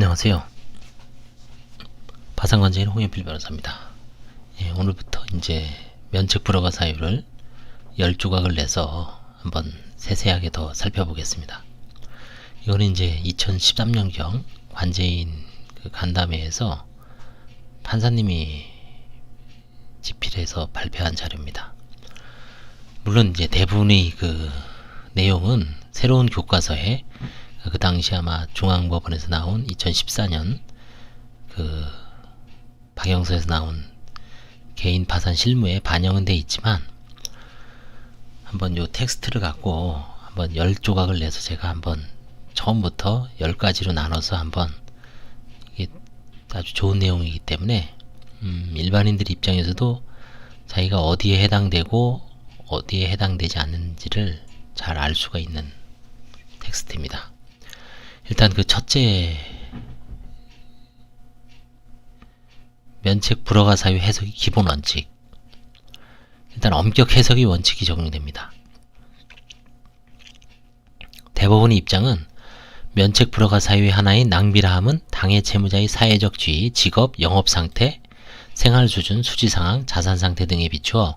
안녕하세요. 바상관제인 홍현필 변호사입니다. 예, 오늘부터 이제 면책 불허가 사유를 10조각을 내서 한번 세세하게 더 살펴보겠습니다. 이거는 이제 2013년경 관제인 그 간담회에서 판사님이 집필해서 발표한 자료입니다. 물론 이제 대부분의 그 내용은 새로운 교과서에 그 당시 아마 중앙법원에서 나온 2014년 그 박영서에서 나온 개인 파산 실무에 반영은 돼 있지만 한번 요 텍스트를 갖고 한번 열 조각을 내서 제가 한번 처음부터 열 가지로 나눠서 한번 이게 아주 좋은 내용이기 때문에 음, 일반인들 입장에서도 자기가 어디에 해당되고 어디에 해당되지 않는지를 잘 알 수가 있는 텍스트입니다. 일단 그 첫째 면책 불허가 사유 해석이 기본 원칙. 일단 엄격 해석의 원칙이 적용됩니다. 대법원의 입장은 면책 불허가 사유의 하나인 낭비라 함은 당해 채무자의 사회적 지위, 직업, 영업 상태, 생활 수준, 수지 상황, 자산 상태 등에 비추어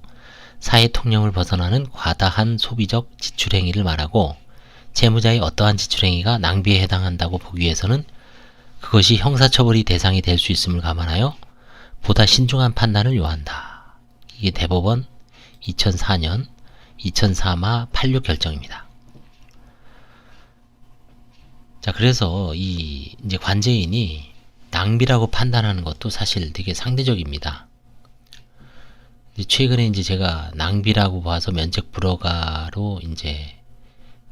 사회 통념을 벗어나는 과다한 소비적 지출 행위를 말하고 채무자의 어떠한 지출 행위가 낭비에 해당한다고 보기 위해서는 그것이 형사처벌이 대상이 될 수 있음을 감안하여 보다 신중한 판단을 요한다. 이게 대법원 2004년 2004마 86 결정입니다. 자, 그래서 이 이제 관제인이 낭비라고 판단하는 것도 사실 되게 상대적입니다. 최근에 이제 제가 낭비라고 봐서 면책 불허가로 이제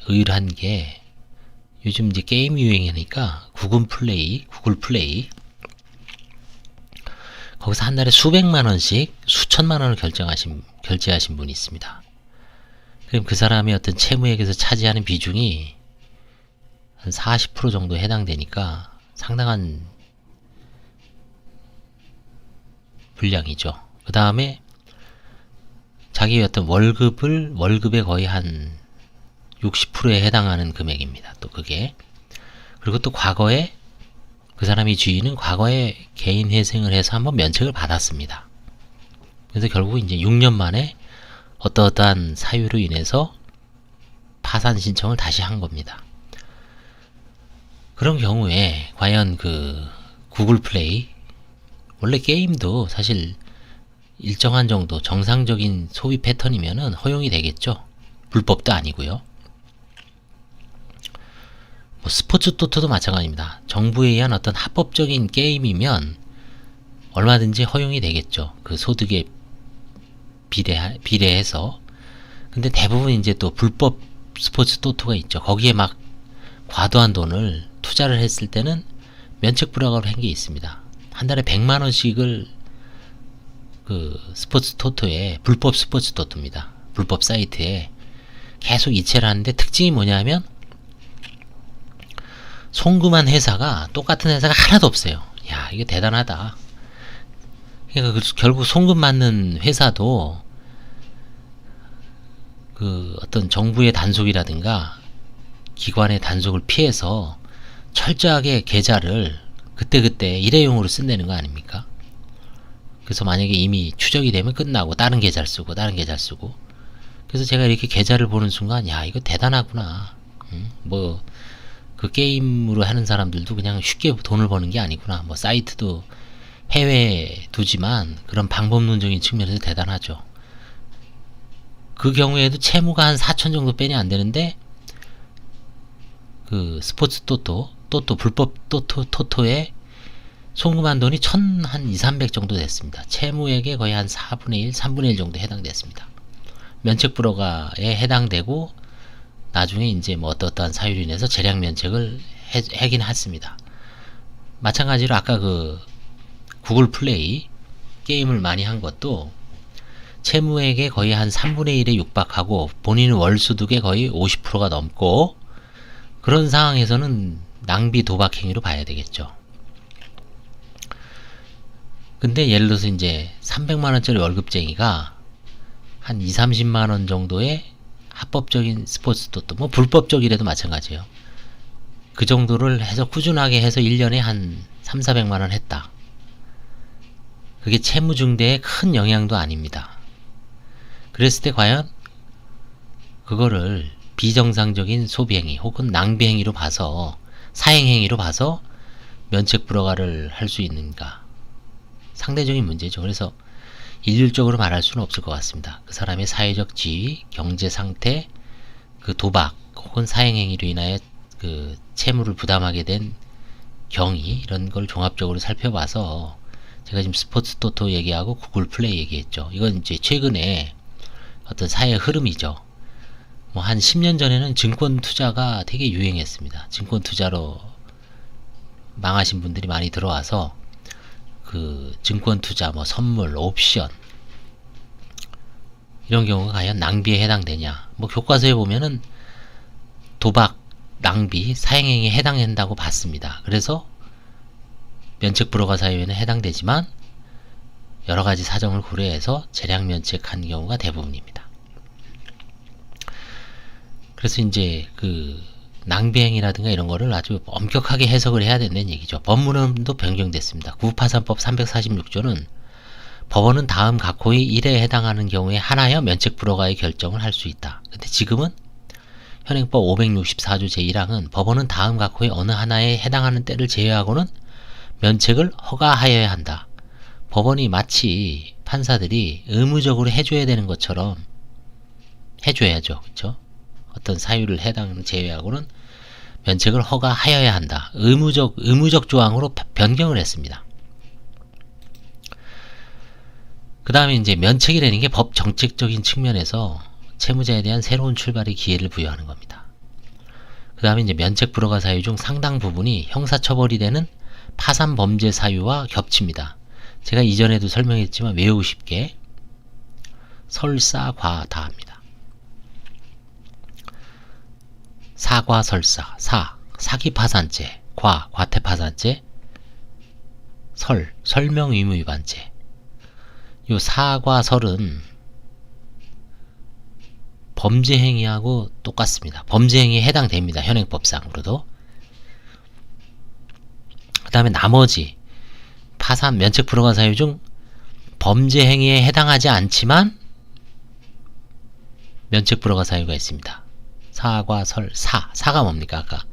의뢰를 한게 요즘 이제 게임 유행이니까 구글 플레이, 구글 플레이 거기서 한 달에 수백만 원씩 수천만 원을 결정하신 결제하신 분이 있습니다. 그럼 그 사람의 어떤 채무액에서 차지하는 비중이 한 40% 정도 해당되니까 상당한 분량이죠. 그 다음에 자기의 어떤 월급을 월급의 거의 한 60%에 해당하는 금액입니다. 또 그게 그리고 또 과거에 그 사람이 주인은 과거에 개인 회생을 해서 한번 면책을 받았습니다. 그래서 결국 이제 6년 만에 어떠어떠한 사유로 인해서 파산 신청을 다시 한 겁니다. 그런 경우에 과연 그 구글 플레이 원래 게임도 사실 일정한 정도 정상적인 소비 패턴이면은 허용이 되겠죠. 불법도 아니고요. 뭐 스포츠 토토도 마찬가지입니다. 정부에 의한 어떤 합법적인 게임이면 얼마든지 허용이 되겠죠. 그 소득에 비례 비례해서. 근데 대부분 이제 또 불법 스포츠 토토가 있죠. 거기에 막 과도한 돈을 투자를 했을 때는 면책 불허가로 한 게 있습니다. 한 달에 100만 원씩을 그 스포츠 토토에 불법 스포츠 토토입니다. 불법 사이트에 계속 이체를 하는데 특징이 뭐냐면 송금한 회사가 똑같은 회사가 하나도 없어요. 야, 이게 대단하다. 그러니까 그 결국 송금 받는 회사도 그 어떤 정부의 단속이라든가 기관의 단속을 피해서 철저하게 계좌를 그때그때 일회용으로 쓴다는 거 아닙니까? 그래서 만약에 이미 추적이 되면 끝나고 다른 계좌를 쓰고 다른 계좌를 쓰고 그래서 제가 이렇게 계좌를 보는 순간 야 이거 대단하구나 음, 뭐 그 게임으로 하는 사람들도 그냥 쉽게 돈을 버는 게 아니구나 뭐 사이트도 해외에 두지만 그런 방법론적인 측면에서 대단하죠 그 경우에도 채무가 한 4천 정도 빼냐 안 되는데 그 스포츠 토토 또또 불법 토토 토토에 송금한 돈이 천 한 2, 300 정도 됐습니다. 채무액의 거의 한 4분의 1, 3분의 1 정도 해당됐습니다. 면책 불허가에 해당되고 나중에 이제 뭐 어떠어떠한 사유로 인해서 재량 면책을 해, 하긴 했습니다. 마찬가지로 아까 그 구글 플레이 게임을 많이 한 것도 채무액의 거의 한 3분의 1에 육박하고 본인 월수득의 거의 50%가 넘고 그런 상황에서는 낭비 도박 행위로 봐야 되겠죠. 근데 예를 들어서 이제 300만원짜리 월급쟁이가 한 2, 30만원 정도의 합법적인 스포츠 토토, 뭐 불법적이라도 마찬가지예요. 그 정도를 해서 꾸준하게 해서 1년에 한 3, 400만 원 했다. 그게 채무 증대에 큰 영향도 아닙니다. 그랬을 때 과연 그거를 비정상적인 소비행위 혹은 낭비행위로 봐서 사행행위로 봐서 면책 불허가를 할 수 있는가 상대적인 문제죠. 그래서 일률적으로 말할 수는 없을 것 같습니다. 그 사람의 사회적 지위, 경제 상태, 그 도박 혹은 사행행위로 인하여 그 채무를 부담하게 된 경위 이런 걸 종합적으로 살펴봐서 제가 지금 스포츠 토토 얘기하고 구글 플레이 얘기했죠. 이건 이제 최근에 어떤 사회 흐름이죠. 뭐 한 10년 전에는 증권 투자가 되게 유행했습니다. 증권 투자로 망하신 분들이 많이 들어와서 그 증권 투자 뭐 선물, 옵션 이런 경우가 과연 낭비에 해당되냐? 뭐 교과서에 보면은 도박, 낭비, 사행행위에 해당된다고 봤습니다. 그래서 면책 불허가 사유에는 해당되지만 여러 가지 사정을 고려해서 재량 면책한 경우가 대부분입니다. 그래서 이제 그 낭비행위라든가 이런 거를 아주 엄격하게 해석을 해야 된다는 얘기죠. 법문도 변경됐습니다. 구파산법 346조는 법원은 다음 각호의 1에 해당하는 경우에 하나여 면책 불허가의 결정을 할 수 있다. 근데 지금은 현행법 564조 제1항은 법원은 다음 각호의 어느 하나에 해당하는 때를 제외하고는 면책을 허가하여야 한다. 법원이 마치 판사들이 의무적으로 해줘야 되는 것처럼 해줘야죠. 그쵸? 어떤 사유를 해당 제외하고는 면책을 허가하여야 한다. 의무적 의무적 조항으로 변경을 했습니다. 그 다음에 이제 면책이라는 게 법 정책적인 측면에서 채무자에 대한 새로운 출발의 기회를 부여하는 겁니다. 그 다음에 이제 면책 불허가 사유 중 상당 부분이 형사처벌이 되는 파산 범죄 사유와 겹칩니다. 제가 이전에도 설명했지만 외우고 쉽게 설사과다합니다. 사과설사, 사, 사기파산죄, 과, 과태파산죄, 설, 설명의무위반죄. 요 사과설은 범죄행위하고 똑같습니다. 범죄행위에 해당됩니다. 현행법상으로도. 그 다음에 나머지 파산 면책 불허가 사유 중 범죄 행위에 해당하지 않지만 면책 불허가 사유가 있습니다. 사과 설 사. 사가 뭡니까 아까?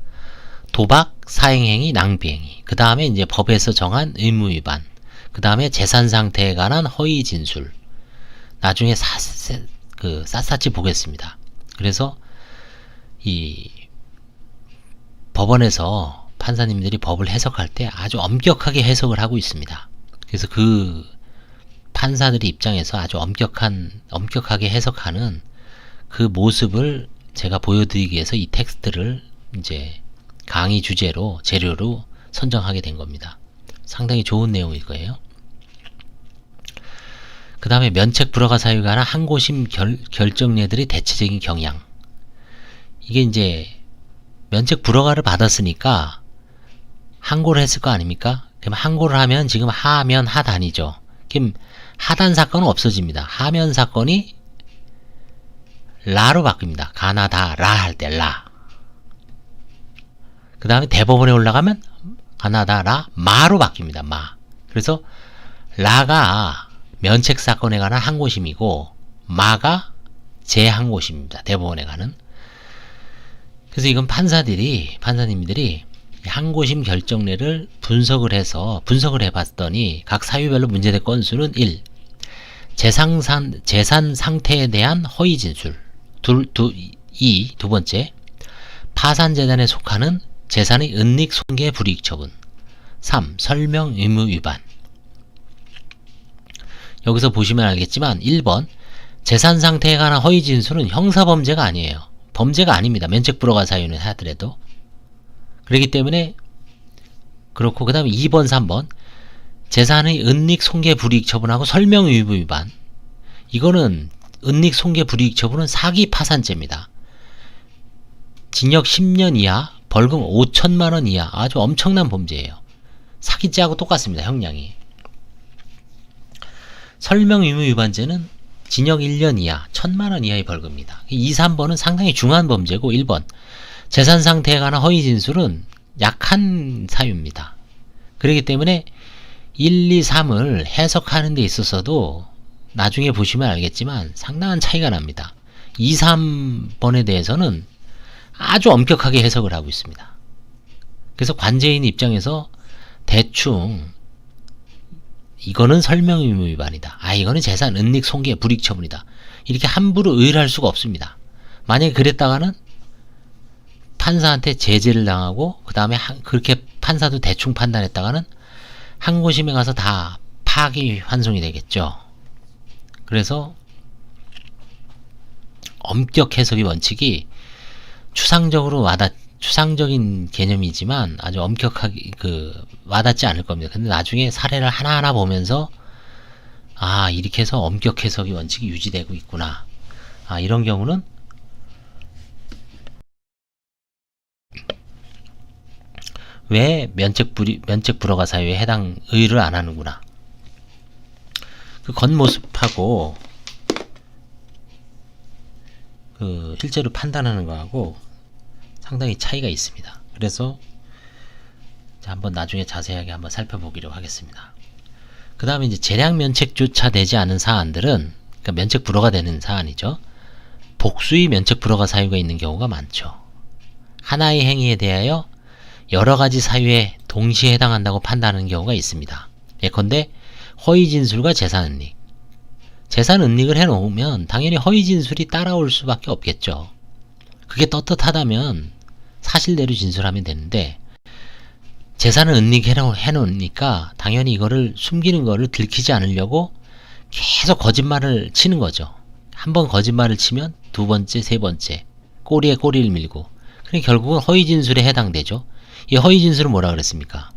도박, 사행행위, 낭비행위. 그 다음에 이제 법에서 정한 의무 위반. 그 다음에 재산 상태에 관한 허위 진술. 나중에 사, 그 샅샅이 보겠습니다. 그래서 이 법원에서 판사님들이 법을 해석할 때 아주 엄격하게 해석을 하고 있습니다. 그래서 그 판사들의 입장에서 아주 엄격한 엄격하게 해석하는 그 모습을 제가 보여드리기 위해서 이 텍스트를 이제 강의 주제로 재료로 선정하게 된 겁니다. 상당히 좋은 내용일 거예요. 그 다음에 면책 불허가 사유가 하나 항고심 결, 결정례들의 대체적인 경향. 이게 이제 면책 불허가를 받았으니까 항고를 했을 거 아닙니까? 그럼 항고를 하면 지금 하면 하단이죠. 그럼 하단 사건은 없어집니다. 하면 사건이 라로 바뀝니다. 가나다 라 할 때 라. 그 다음에 대법원에 올라가면 가나다 라 마로 바뀝니다. 마. 그래서 라가 면책 사건에 관한 항고심이고 마가 재항고심입니다. 대법원에 가는. 그래서 이건 판사들이 판사님들이 항고심 결정례를 분석을 해서 분석을 해봤더니 각 사유별로 문제될 건수는 1. 재상산, 재산 상태에 대한 허위 진술. 둘, 두, 2. 두 번째. 파산재단에 속하는 재산의 은닉 손괴 불이익 처분. 3. 설명 의무 위반. 여기서 보시면 알겠지만 1번 재산 상태에 관한 허위 진술은 형사 범죄가 아니에요. 범죄가 아닙니다. 면책 불허가 사유는 하더라도. 그렇기 때문에 그렇고 그 다음에 2번 3번 재산의 은닉 손괴 불이익 처분하고 설명 의무 위반 이거는 은닉 손괴 불이익 처분은 사기 파산죄입니다. 징역 10년 이하 벌금 5천만 원 이하 아주 엄청난 범죄예요. 사기죄하고 똑같습니다. 형량이. 설명 의무 위반죄는 징역 1년 이하 1천만 원 이하의 벌금입니다. 2, 3번은 상당히 중한 범죄고 1번 재산 상태에 관한 허위 진술은 약한 사유입니다. 그렇기 때문에 1, 2, 3을 해석하는 데 있어서도 나중에 보시면 알겠지만 상당한 차이가 납니다. 2, 3번에 대해서는 아주 엄격하게 해석을 하고 있습니다. 그래서 관제인 입장에서 대충 이거는 설명 의무 위반이다. 아 이거는 재산 은닉 손괴 불이익 처분이다. 이렇게 함부로 의뢰할 수가 없습니다. 만약에 그랬다가는 판사한테 제재를 당하고 그 다음에 그렇게 판사도 대충 판단했다가는 항고심에 가서 다 파기 환송이 되겠죠. 그래서 엄격 해석의 원칙이 추상적으로 와닿 추상적인 개념이지만 아주 엄격하게 그 와닿지 않을 겁니다. 근데 나중에 사례를 하나하나 보면서 아 이렇게 해서 엄격 해석의 원칙이 유지되고 있구나. 아 이런 경우는 왜 면책 불이 면책 불허가 사유에 해당 의를 안 하는구나. 그 겉모습하고 그 실제로 판단하는 거하고 상당히 차이가 있습니다. 그래서 자, 한번 나중에 자세하게 한번 살펴보기로 하겠습니다. 그 다음에 이제 재량 면책조차 되지 않은 사안들은 그러니까 면책 불허가 되는 사안이죠. 복수의 면책 불허가 사유가 있는 경우가 많죠. 하나의 행위에 대하여 여러 가지 사유에 동시에 해당한다고 판단하는 경우가 있습니다. 예컨대 허위 진술과 재산 은닉. 재산 은닉을 해놓으면 당연히 허위 진술이 따라올 수밖에 없겠죠. 그게 떳떳하다면 사실대로 진술하면 되는데 재산을 은닉해놓으니까 당연히 이거를 숨기는 거를 들키지 않으려고 계속 거짓말을 치는 거죠. 한 번 거짓말을 치면 두 번째, 세 번째 꼬리에 꼬리를 밀고 그러니 결국은 허위 진술에 해당되죠. 이 허위 진술은 뭐라 그랬습니까?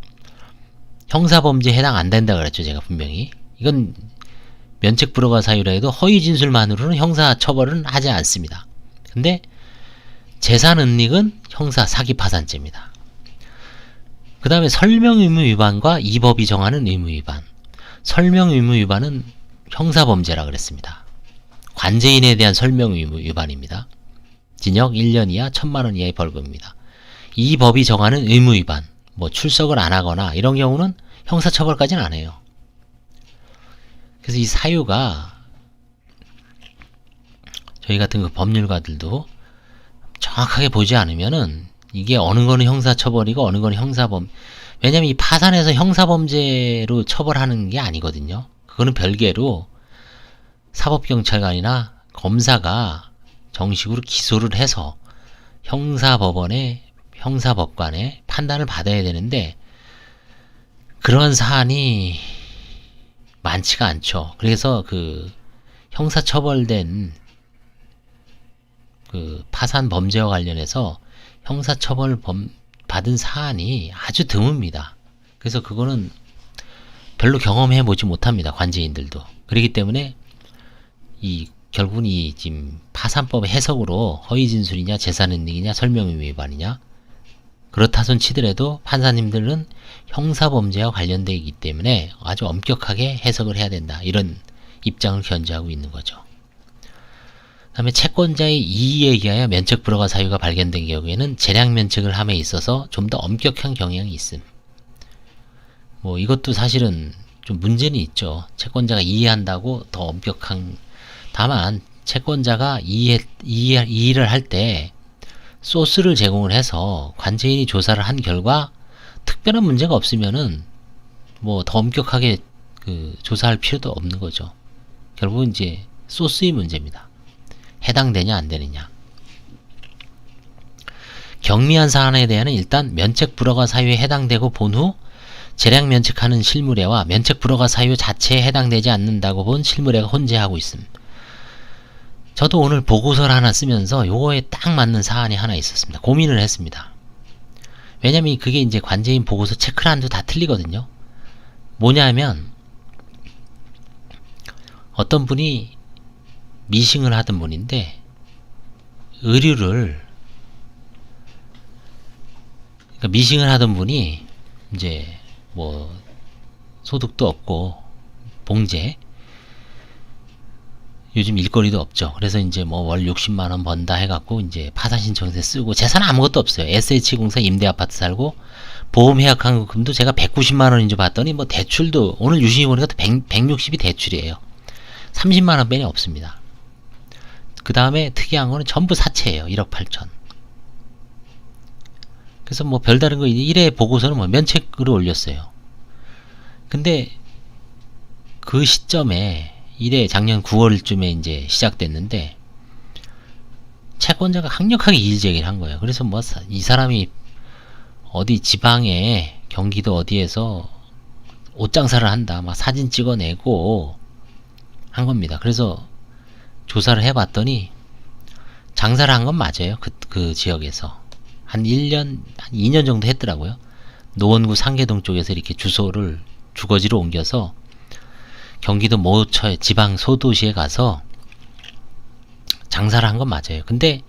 형사범죄에 해당 안 된다 그랬죠. 제가 분명히 이건 면책 불허가 사유라 해도 허위 진술만으로는 형사 처벌은 하지 않습니다. 근데 재산 은닉은 형사 사기 파산죄입니다. 그 다음에 설명 의무 위반과 이 법이 정하는 의무 위반. 설명 의무 위반은 형사범죄라 그랬습니다. 관제인에 대한 설명 의무 위반입니다. 징역 1년 이하 1000만 원 이하의 벌금입니다. 이 법이 정하는 의무 위반, 뭐 출석을 안 하거나 이런 경우는 형사처벌까지는 안 해요. 그래서 이 사유가 저희 같은 그 법률가들도 정확하게 보지 않으면은 이게 어느 거는 형사처벌이고 어느 거는 형사범 왜냐면 이 파산에서 형사범죄로 처벌하는 게 아니거든요. 그거는 별개로 사법경찰관이나 검사가 정식으로 기소를 해서 형사법원에 형사법관의 판단을 받아야 되는데 그런 사안이 많지가 않죠. 그래서 그 형사 처벌된 그 파산 범죄와 관련해서 형사 처벌 범, 받은 사안이 아주 드뭅니다. 그래서 그거는 별로 경험해 보지 못합니다. 관제인들도. 그렇기 때문에 이 결국은 이 지금 파산법 해석으로 허위 진술이냐 재산 은닉이냐 설명 위반이냐 그렇다 손 치더라도 판사님들은 형사범죄와 관련되어 있기 때문에 아주 엄격하게 해석을 해야 된다. 이런 입장을 견지하고 있는 거죠. 다음에 채권자의 이의에 의하여 면책 불허가 사유가 발견된 경우에는 재량 면책을 함에 있어서 좀 더 엄격한 경향이 있음. 뭐 이것도 사실은 좀 문제는 있죠. 채권자가 이해한다고 더 엄격한 다만 채권자가 이해, 이해, 이의를 할 때 소스를 제공을 해서 관제인이 조사를 한 결과 특별한 문제가 없으면은 뭐 더 엄격하게 그 조사할 필요도 없는 거죠. 결국은 이제 소스의 문제입니다. 해당되냐 안 되느냐. 경미한 사안에 대한은 일단 면책 불허가 사유에 해당되고 본 후 재량 면책하는 실무례와 면책 불허가 사유 자체에 해당되지 않는다고 본 실무례가 혼재하고 있음. 저도 오늘 보고서를 하나 쓰면서 요거에 딱 맞는 사안이 하나 있었습니다. 고민을 했습니다. 왜냐면 그게 이제 관제인 보고서 체크란도 다 틀리거든요. 뭐냐면 어떤 분이 미싱을 하던 분인데 의류를 그러니까 미싱을 하던 분이 이제 뭐 소득도 없고 봉제 요즘 일거리도 없죠. 그래서 이제 뭐 월 60만 원 번다 해갖고 이제 파산 신청서 쓰고 재산 아무것도 없어요. SH공사 임대 아파트 살고 보험 해약 환급금도 제가 190만 원인 줄 봤더니 뭐 대출도 오늘 유심히 보니까 또 100, 160이 대출이에요. 30만 원 빼니 없습니다. 그 다음에 특이한 거는 전부 사채예요. 1억 8천. 그래서 뭐 별다른 거 1회 보고서는 뭐 면책으로 올렸어요. 근데 그 시점에 1회 작년 9월쯤에 이제 시작됐는데 채권자가 강력하게 이의 제기를 한 거예요. 그래서 뭐 이 사람이 어디 지방에 경기도 어디에서 옷 장사를 한다. 막 사진 찍어내고 한 겁니다. 그래서 조사를 해봤더니 장사를 한 건 맞아요. 그, 그 지역에서. 한 1년, 한 2년 정도 했더라고요. 노원구 상계동 쪽에서 이렇게 주소를 주거지로 옮겨서 경기도 모처에 지방 소도시에 가서 장사를 한 건 맞아요. 근데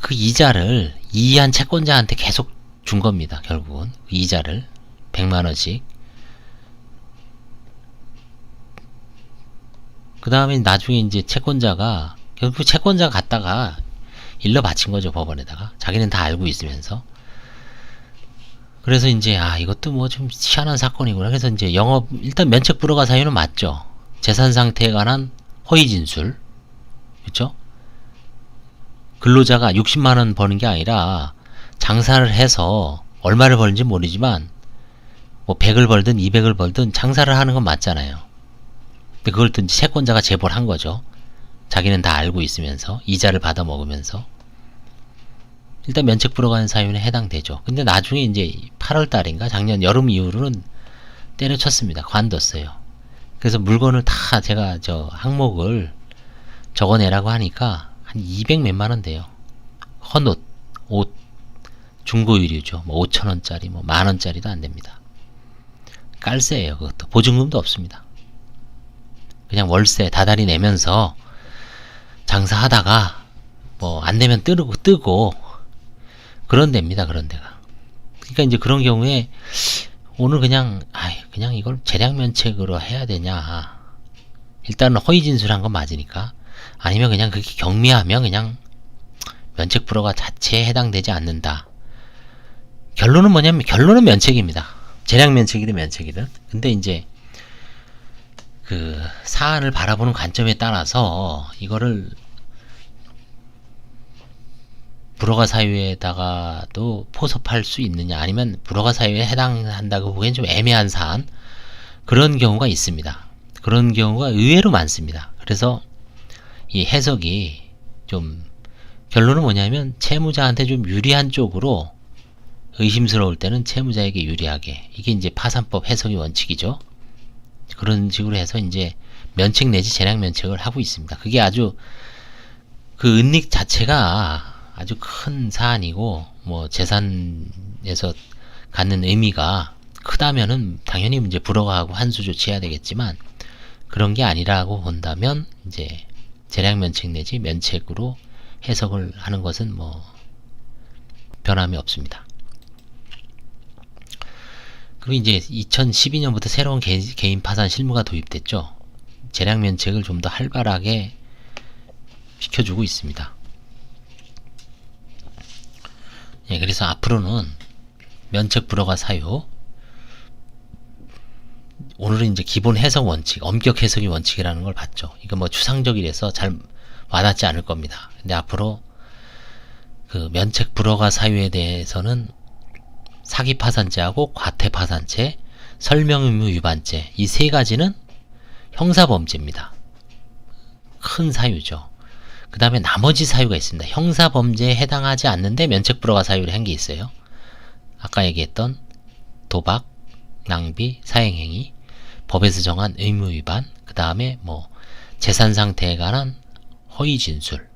그 이자를 이한 채권자한테 계속 준 겁니다. 결국은 그 이자를 100만 원씩. 그 다음에 나중에 이제 채권자가 결국 채권자 갔다가 일러 바친 거죠 법원에다가 자기는 다 알고 있으면서 그래서 이제 아 이것도 뭐 좀 희한한 사건이구나. 그래서 이제 영업 일단 면책 불허가 사유는 맞죠. 재산 상태에 관한 허위 진술. 그렇죠 근로자가 60만 원 버는 게 아니라 장사를 해서 얼마를 벌는지 모르지만 뭐 100을 벌든 200을 벌든 장사를 하는 건 맞잖아요. 근데 그걸 또 채권자가 제보를 한 거죠. 자기는 다 알고 있으면서 이자를 받아 먹으면서 일단 면책 불허가는 사유는 해당되죠. 근데 나중에 이제 8월 달인가 작년 여름 이후로는 때려쳤습니다. 관뒀어요. 그래서 물건을 다 제가 저 항목을 적어내라고 하니까 한 200 몇만 원 돼요. 헌옷, 옷, 중고 의류죠. 뭐 5천 원짜리, 뭐 만 원짜리도 안 됩니다. 깔세예요. 그것도 보증금도 없습니다. 그냥 월세 다달이 내면서 장사하다가 뭐안 되면 뜨고 뜨고 그런 데입니다. 그런 데가. 그러니까 이제 그런 경우에 오늘 그냥 아 그냥 이걸 재량 면책으로 해야 되냐. 일단은 허위 진술한 건 맞으니까 아니면 그냥 그렇게 경미하면 그냥 면책 불허가 자체에 해당되지 않는다. 결론은 뭐냐면 결론은 면책입니다. 재량 면책이든 면책이든. 근데 이제 그 사안을 바라보는 관점에 따라서 이거를 불허가 사유에다가도 포섭할 수 있느냐 아니면 불허가 사유에 해당한다고 보기엔 좀 애매한 사안 그런 경우가 있습니다. 그런 경우가 의외로 많습니다. 그래서 이 해석이 좀 결론은 뭐냐면 채무자한테 좀 유리한 쪽으로 의심스러울 때는 채무자에게 유리하게 이게 이제 파산법 해석의 원칙이죠. 그런 식으로 해서 이제 면책 내지 재량 면책을 하고 있습니다. 그게 아주 그 은닉 자체가 아주 큰 사안이고 뭐 재산에서 갖는 의미가 크다면은 당연히 이제 불허가하고 한수 조치해야 되겠지만 그런 게 아니라고 본다면 이제 재량 면책 내지 면책으로 해석을 하는 것은 뭐 변함이 없습니다. 그리고 이제 2012년부터 새로운 개, 개인 파산 실무가 도입됐죠. 재량 면책을 좀 더 활발하게 시켜주고 있습니다. 예, 그래서 앞으로는 면책 불허가 사유 오늘은 이제 기본 해석 원칙, 엄격 해석이 원칙이라는 걸 봤죠. 이거 뭐 추상적이라서 잘 와닿지 않을 겁니다. 근데 앞으로 그 면책 불허가 사유에 대해서는 사기 파산죄하고 과태 파산죄, 설명 의무 위반죄 이 세 가지는 형사 범죄입니다. 큰 사유죠. 그 다음에 나머지 사유가 있습니다. 형사 범죄에 해당하지 않는데 면책 불허가 사유를 한 게 있어요. 아까 얘기했던 도박, 낭비, 사행행위, 법에서 정한 의무 위반, 그 다음에 뭐 재산 상태에 관한 허위 진술,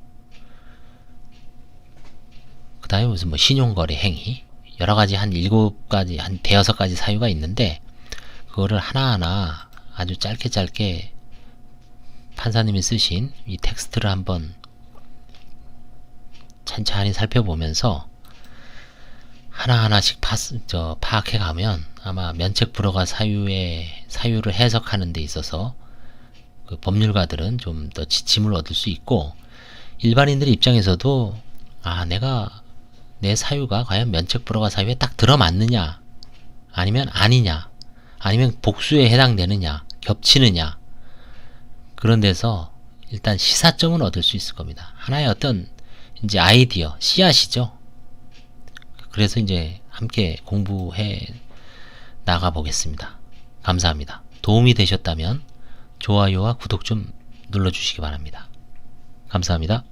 그 다음에 무슨 뭐 신용거래 행위, 여러 가지 한 일곱 가지, 한 대여섯 가지 사유가 있는데 그거를 하나하나 아주 짧게 짧게 판사님이 쓰신 이 텍스트를 한번 천천히 살펴보면서 하나하나씩 파, 저, 파악해 가면 아마 면책 불허가 사유의 사유를 해석하는 데 있어서 그 법률가들은 좀 더 지침을 얻을 수 있고 일반인들 입장에서도 아 내가 내 사유가 과연 면책 불허가 사유에 딱 들어맞느냐? 아니면 아니냐? 아니면 복수에 해당되느냐? 겹치느냐? 그런 데서 일단 시사점은 얻을 수 있을 겁니다. 하나의 어떤 이제 아이디어 씨앗이죠. 그래서 이제 함께 공부해 나가 보겠습니다. 감사합니다. 도움이 되셨다면 좋아요와 구독 좀 눌러주시기 바랍니다. 감사합니다.